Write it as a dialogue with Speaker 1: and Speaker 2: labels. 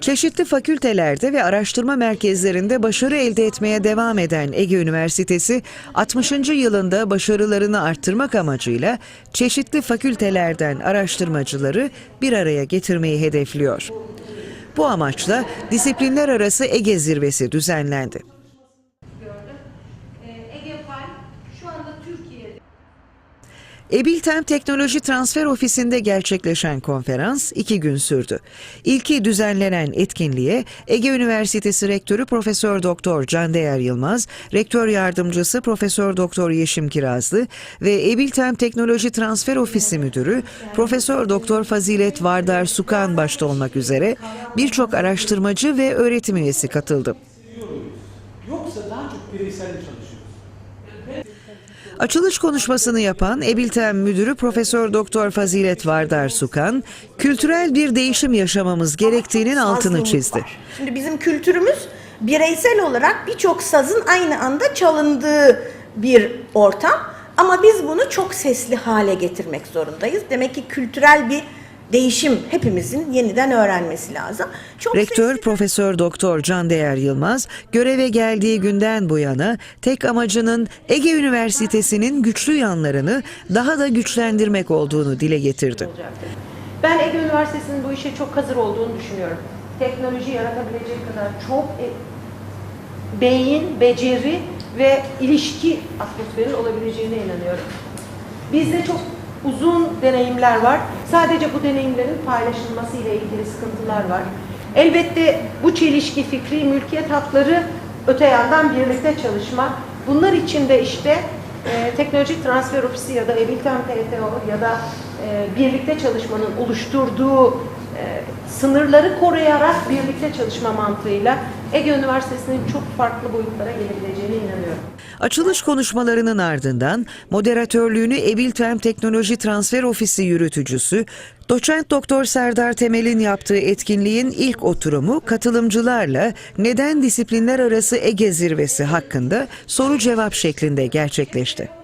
Speaker 1: Çeşitli fakültelerde ve araştırma merkezlerinde başarı elde etmeye devam eden Ege Üniversitesi, 60. yılında başarılarını arttırmak amacıyla çeşitli fakültelerden araştırmacıları bir araya getirmeyi hedefliyor. Bu amaçla disiplinler arası Ege Zirvesi düzenlendi.
Speaker 2: Ege Fal şu anda Türkiye'de
Speaker 1: Ebiltem Teknoloji Transfer Ofisi'nde gerçekleşen konferans iki gün sürdü. İlki düzenlenen etkinliğe Ege Üniversitesi Rektörü Profesör Doktor Candeğer Yılmaz, Rektör Yardımcısı Profesör Doktor Yeşim Kirazlı ve Ebiltem Teknoloji Transfer Ofisi Müdürü Profesör Doktor Fazilet Vardar Sukan başta olmak üzere birçok araştırmacı ve öğretim üyesi katıldı.
Speaker 3: Yoksa daha çok bireysel mi çalışıyoruz?
Speaker 1: Açılış konuşmasını yapan Ebiltem Müdürü Profesör Doktor Fazilet Vardar Sukan, kültürel bir değişim yaşamamız gerektiğinin altını çizdi.
Speaker 4: Şimdi bizim kültürümüz bireysel olarak birçok sazın aynı anda çalındığı bir ortam. Ama biz bunu çok sesli hale getirmek zorundayız. Demek ki kültürel bir değişim hepimizin yeniden öğrenmesi lazım. Çok
Speaker 1: Rektör
Speaker 4: sesli-
Speaker 1: Profesör Doktor Candeğer Yılmaz, göreve geldiği günden bu yana tek amacının Ege Üniversitesi'nin güçlü yanlarını daha da güçlendirmek olduğunu dile getirdi.
Speaker 2: Ben Ege Üniversitesi'nin bu işe çok hazır olduğunu düşünüyorum. Teknoloji yaratabilecek kadar çok e- beyin, beceri ve ilişki atmosferinin olabileceğine inanıyorum. Bizde çok uzun deneyimler var. Sadece bu deneyimlerin paylaşılması ile ilgili sıkıntılar var. Elbette bu çelişki fikri mülkiyet hakları öte yandan birlikte çalışma. Bunlar için de işte e, Teknoloji Transfer Ofisi ya da Ebiltem TTO ya da e, birlikte çalışmanın oluşturduğu sınırları koruyarak birlikte çalışma mantığıyla Ege Üniversitesi'nin çok farklı boyutlara gelebileceğine inanıyorum.
Speaker 1: Açılış konuşmalarının ardından moderatörlüğünü Ebiltem Teknoloji Transfer Ofisi yürütücüsü Doçent Doktor Serdar Temel'in yaptığı etkinliğin ilk oturumu katılımcılarla neden disiplinler arası Ege zirvesi hakkında soru cevap şeklinde gerçekleşti.